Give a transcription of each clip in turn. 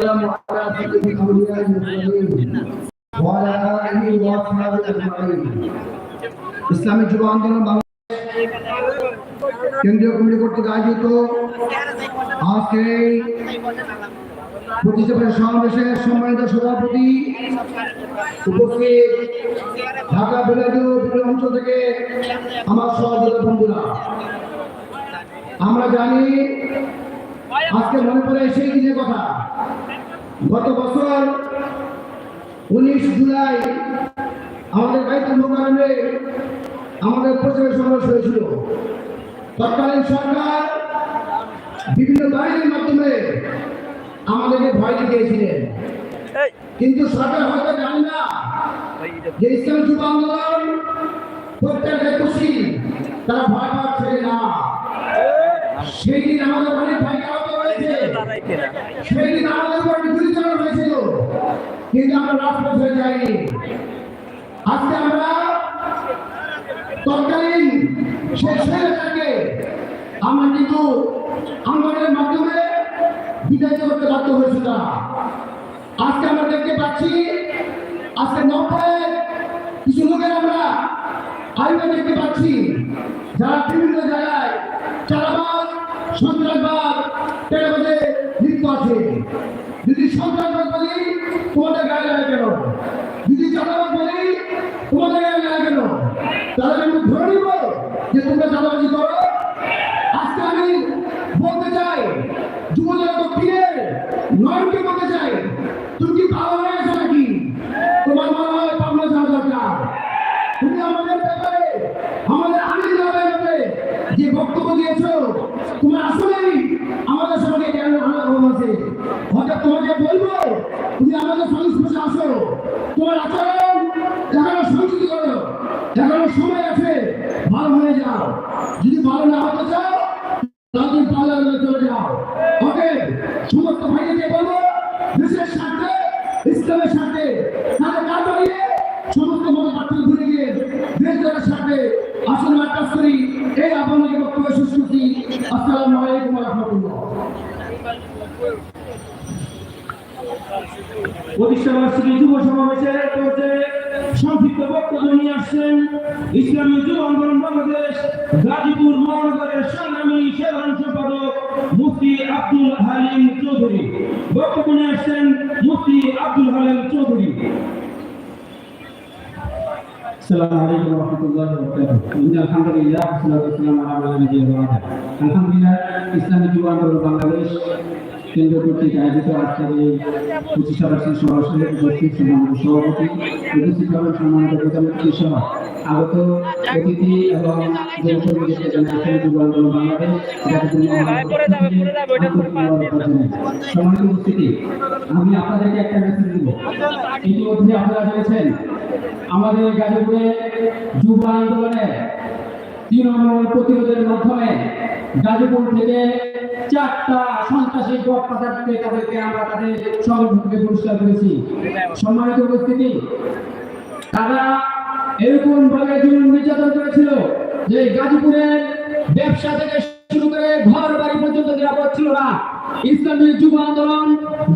والسلام على سيد الاولياء المرسلين وعلى اله واصحابه اجمعين ইসলামী যুব আন্দোলন বাংলাদেশ কেন্দ্রীয় কমিটি কর্তৃক আয়োজিত আজকে এই প্রতিষ্ঠানের সমাবেশের সম্মানিত সভাপতি উপস্থিত ঢাকা বিভাগীয় বিভিন্ন অঞ্চল থেকে আমার সহযোগী বন্ধুরা আমরা জানি আজকে মনে পড়ে সেই দিনের কথা? গত বছর উনিশ জুলাই আমাদের বাইতুল মোকারমে আমাদের প্রচারের সমাবেশ হয়েছিল। তৎকালীন সরকার বিভিন্ন বাহিনীর মাধ্যমে আমাদেরকে ভয় দেখিয়েছিলেন। কিন্তু সরকার হয়তো জানে না যে ইসলাম যুব আন্দোলন প্রত্যেকটা খুশি তারা ভয় ছেড়ে না। সেই দিন আমাদের অনেক আহত হয়েছে সেই দিন আমাদের উপর গুলি হয়েছিল। কিন্তু আমরা রাজপথ হয়ে যাইনি। আজকে আমরা তৎকালীন সেই ছেলেটাকে আমরা কিন্তু আন্দোলনের মাধ্যমে বিতাড়িত করতে বাধ্য হয়েছিল আজকে আমরা দেখতে পাচ্ছি আজকে নব্বই কিছু লোকের আমরা আইনে দেখতে পাচ্ছি। যারা বিভিন্ন জায়গায় চালাবাদ সন্ত্রাসবাদ টেরাবাদে লিপ্ত আছে? যদি সন্ত্রাসবাদ বলি, তোমাদের গায়ে লাগে কেন? যদি চালাবাদ বলি, তোমাদের গায়ে লাগে কেন? তাহলে আমি ধরে নিব যে তোমরা চালাবাজি করো। আজকে আমি বলতে চাই, যুবদল দক্ষিণের নয়নকে বলতে চাই, তুমি কি ভালো হয়ে আছে। হয়তো তোমাকে বলব, তুমি আমাদের সংস্পর্শে আসো তোমার আচরণ এখনও সংযুক্ত করো। এখনও সময় আছে। ভালো হয়ে যাও। যদি ভালো না হতে চাও তাদের পার্লারে চলে যাও। ওকে? সমস্ত ভাইকে বলব, দেশের স্বার্থে, ইসলামের স্বার্থে, তাদের কাজ বাড়িয়ে সমস্ত মত পার্থক্য ভুলে গিয়ে দেশ দেশের স্বার্থে আসলে কাজ করি। এই আপনাকে বক্তব্য শেষ আসসালামু আলাইকুম রহমতুল্লাহ। প্রতিষ্ঠা বার্ষিকী যুব সমাবেশের পর্যায়ে সংক্ষিপ্ত বক্তব্য নিয়ে আসছেন ইসলামী যুব আন্দোলন বাংলাদেশ গাজীপুর মহানগরের সংগ্রামী সাধারণ সম্পাদক মুফতি আব্দুল হালিম চৌধুরী বক্তব্য নিয়ে আসছেন মুফতি আব্দুল হালিম চৌধুরী السلام عليكم ورحمة الله وبركاته. إن الحمد لله والصلاة والسلام على نبينا محمد. আলহামদুলিল্লাহ ইসলামী যুব আন্দোলন বাংলাদেশ কেন্দ্র কর্তৃক আয়োজিত আজকের এই প্রতিষ্ঠা বার্ষিক সমাবেশে উপস্থিত সম্মানিত সভাপতি উপস্থিত হবেন সম্মানিত প্রধান সহ আগত অতিথি এবং জনসংযোগকে জানাচ্ছেন যুব বাংলাদেশ সম্মানিত উপস্থিতি আমি আপনাদেরকে একটা মেসেজ দিব। ইতিমধ্যে আপনারা জেনেছেন আমাদের গাজীপুরে যুব আন্দোলনে তৃণমূল প্রতিরোধের মাধ্যমে গাজীপুর থেকে চারটা সন্ত্রাসী তাদেরকে আমরা তাদের পুরস্কার করেছি সম্মানিত উপস্থিতি, তারা এরকম ভাবে জুলুম নির্যাতন করেছিল যে গাজীপুরের ব্যবসা থেকে শুরু করে ঘর বাড়ি পর্যন্ত নিরাপদ ছিল না। ইসলামী যুব আন্দোলন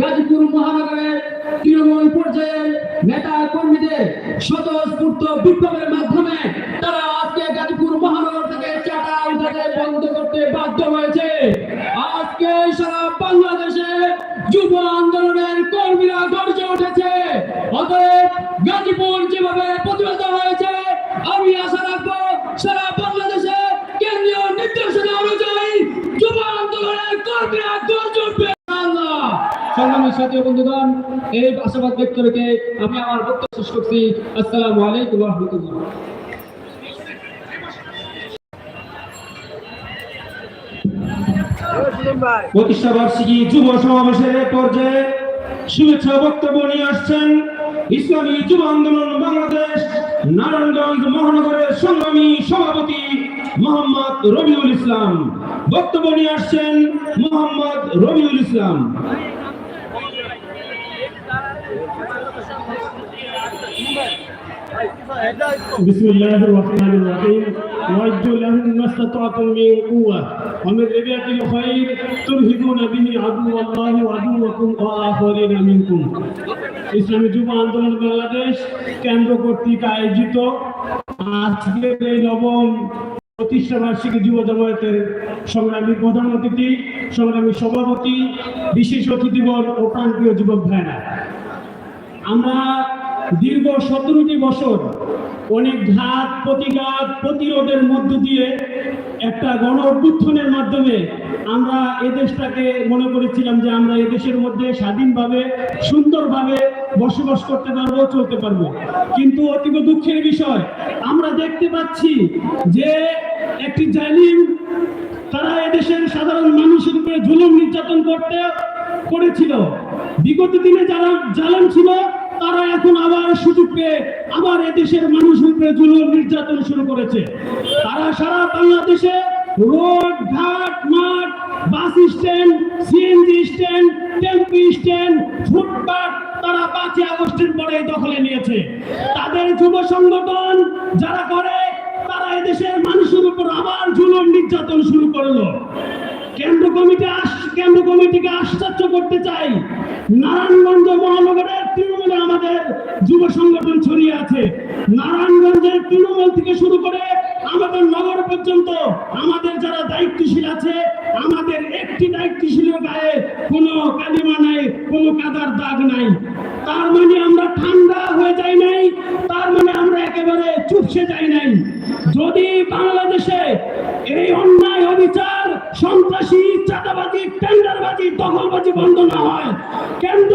গাজীপুর মহানগরের তৃণমূল পর্যায়ের নেতা কর্মীদের স্বতঃস্ফূর্ত বিপ্লবের মাধ্যমে গাজীপুর যেভাবে প্রতিহত হয়েছে, আমি আশা রাখব সারা বাংলাদেশে কেন্দ্রীয় নির্দেশনা অনুযায়ী যুব আন্দোলনের কর্মীরা বন্ধুগণ, এই আশাবাদ ব্যক্ত রেখে আমি আমার বক্তব্য শেষ করছি। আসসালামু আলাইকুম রহমতুল্লাহ। যুব সমাবেশের পর্যায়ে শুভেচ্ছা বক্তব্য নিয়ে আসছেন ইসলামী যুব আন্দোলন বাংলাদেশ নারায়ণগঞ্জ মহানগরের সংগ্রামী সভাপতি মোহাম্মদ রবিউল ইসলাম বক্তব্য নিয়ে আসছেন মোহাম্মদ রবিউল ইসলাম بسم الله الرحمن الرحيم وأعدوا لهم ما استطعتم من قوة ومن ربيعة الخير ترهبون به عدو الله وعدوكم وآخرين منكم ইসলামী যুব আন্দোলন বাংলাদেশ কেন্দ্র কর্তৃক আয়োজিত আজকের এই নবম প্রতিষ্ঠা বার্ষিকী যুব জমায়েতের সংগ্রামী প্রধান অতিথি, সংগ্রামী সভাপতি, বিশেষ অতিথিগণ ও প্রান্তীয় যুবক ভাইরা আমরা দীর্ঘ সতেরোটি বছর অনেক ঘাত, প্রতিঘাত, প্রতিরোধের মধ্য দিয়ে একটা গণ অভ্যুত্থানের মাধ্যমে আমরা এ দেশটাকে মনে করেছিলাম যে আমরা এ দেশের মধ্যে স্বাধীনভাবে, সুন্দরভাবে বসবাস করতে পারব, চলতে পারব। কিন্তু অতীব দুঃখের বিষয়, আমরা দেখতে পাচ্ছি যে একটি জালিম, তারা এদেশের সাধারণ মানুষের উপরে জুলুম নির্যাতন করতে, করেছিল। বিগত দিনে যারা জালেম ছিল তারা এখন আবার সুযোগ পেয়ে আবার এদেশের মানুষের উপরে জুলুম নির্যাতন শুরু করেছে। তারা সারা বাংলাদেশে রোড, ঘাট, মাঠ, bus stand, CNG stand, tempo stand footpath তারা পাঁচই আগস্টের পরে দখলে নিয়েছে। তাদের যুব সংগঠন যারা করে, তারা এদেশের মানুষের উপর আবার জুলুম নির্যাতন শুরু করল। কেন্দ্র কমিটি কেন্দ্র কমিটিকে আশ্চর্য করতে চাই। নারায়ণগঞ্জ মহানগরের তৃণমূলে আমাদের যুব সংগঠন ছড়িয়ে আছে। নারায়ণগঞ্জের তৃণমূল থেকে শুরু করে আমাদের নগর পর্যন্ত আমাদের যারা দায়িত্বশীল আছে, আমাদের একটি দায়িত্বশীলের গায়ে কোনো কালিমা নাই, কোনো কাদার দাগ নাই। তার মানে আমরা ঠান্ডা হয়ে যাই নাই, তার মানে আমরা একেবারে চুপসে যাই নাই। যদি বাংলাদেশে এই অন্যায়, অবিচার, সন্ত্রাসী, চাঁদাবাজি, টেন্ডারবাজি, দখলবাজি বন্ধ না হয়, কেন্দ্র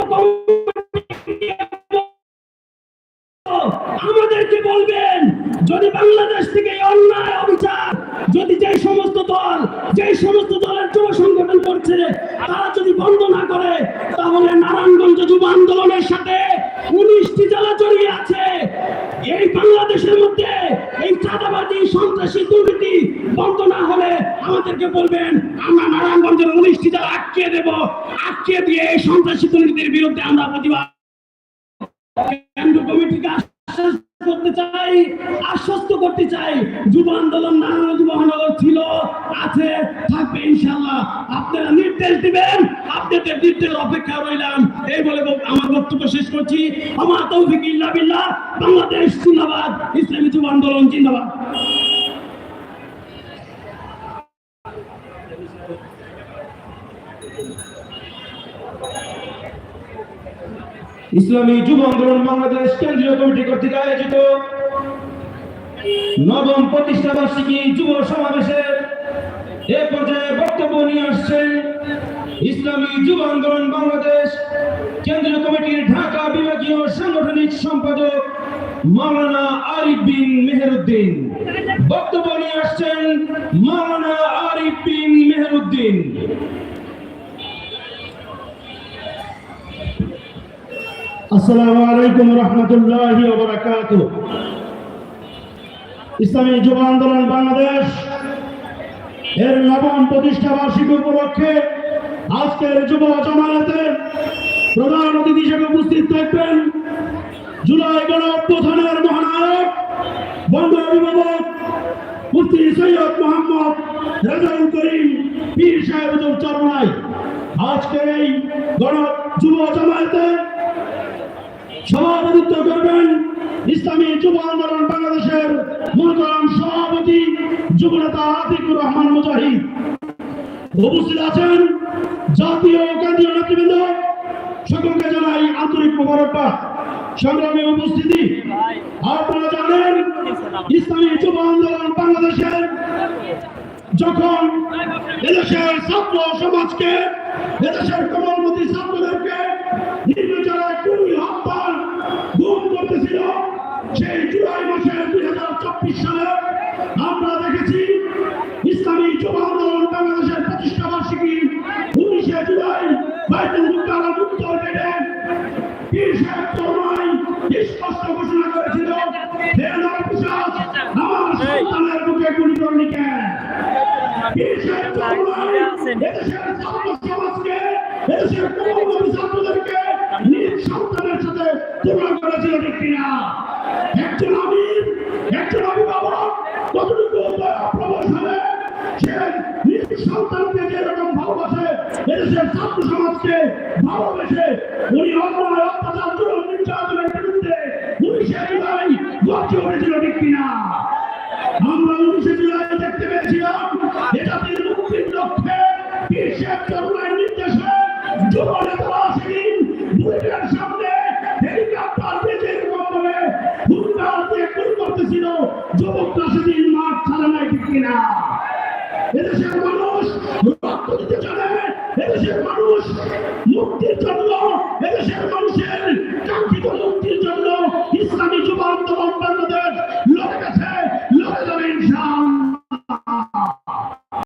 যে সমস্ত দলের যুব সংগঠন করছে, তারা যদি বন্ধ না করে, তাহলে নারায়ণগঞ্জ যুব আন্দোলনের সাথে উনিশটি জেলা জড়িয়ে আছে। এই বাংলাদেশের মধ্যে এই চাঁদাবাজি, সন্ত্রাসী দুর্নীতি বন্ধ না হলে আমাদেরকে বলবেন, আমরা নারায়ণগঞ্জের উনিশটি জেলা আটকে দেব। আটকে দিয়ে এই সন্ত্রাসী দুর্নীতির বিরুদ্ধে আমরা প্রতিবাদ আশ্বস্ত করতে চাই। যুব আন্দোলন নারায়ণগঞ্জ মহানগর ছিল, আছে, থাকবে ইনশাল্লাহ আপনারা নির্দেশ দিবেন, আপনাদের নির্দেশ অপেক্ষা রইলাম। এই বলে আমার বক্তব্য শেষ করছি। আমার তৌফিক ইল্লা বিল্লাহ, বাংলাদেশ জিন্দাবাদ, ইসলামী যুব আন্দোলন জিন্দাবাদ। ইসলামী যুব আন্দোলন বাংলাদেশ কেন্দ্রীয় কমিটি কর্তৃক আয়োজিত নবম প্রতিষ্ঠা বার্ষিকী যুব সমাবেশের এ পর্যায়ে বক্তব্য নিয়ে আসছেন ইসলামী যুব আন্দোলন বাংলাদেশ কেন্দ্রীয় কমিটির ঢাকা বিভাগীয় সাংগঠনিক সম্পাদক মাওলানা আরিফ বিন মেহেরুদ্দিন। বক্তব্য নিয়ে আসছেন মাওলানা আরিফ বিন মেহেরুদ্দিন। আসসালামু আলাইকুম রহমতুল্লাহি ওবরাকাত ইসলামী যুব আন্দোলন বাংলাদেশ এর নবম প্রতিষ্ঠা বার্ষিকী উপলক্ষে আজকের যুব জামায়াতে প্রধান অতিথি হিসেবে উপস্থিত থাকবেন জুলাই গণ অভ্যুত্থানের মহানায়ক বঙ্গ অভিভাবক মুফতি সৈয়দ মোহাম্মদ রেজাউল করিম, পীর সাহেবুল চরমাই আজকের এই গণ যুব জামায়াতে সভাপতিত্ব করবেন ইসলামী যুব আন্দোলন বাংলাদেশের মনোনয়ন সভাপতি যুবনেতা আতিকুর রহমান মুজাহিদ। উপস্থিত আছেন জাতীয় কেন্দ্রীয় নেতৃবৃন্দ, সকলকে জানাই আন্তরিক মোবারকবাদ। সংগ্রামী উপস্থিতি। আপনারা জানেন, ইসলামী যুব আন্দোলন বাংলাদেশের যখন এদেশের ছাত্র সমাজকে, এদেশের কমলমতি ছাত্রদেরকে নির্বিচারে কুড়ি সন্তানের সাথে তুলনা করেছিল ঠিক কিনা একজন আমির একজন সে নিজ সন্তানকে যেরকম ভালোবাসে এদেশের ছাত্র সমাজকে ভালোবেসে উনি অন্যায় অত্যাচার নির্যাতনের বিরুদ্ধে উনি সে লক্ষ্য করেছিল ঠিক কিনা কিনা? এদেশের মানুষ রক্ত দিতে চলে এদেশের মানুষ মুক্তির জন্য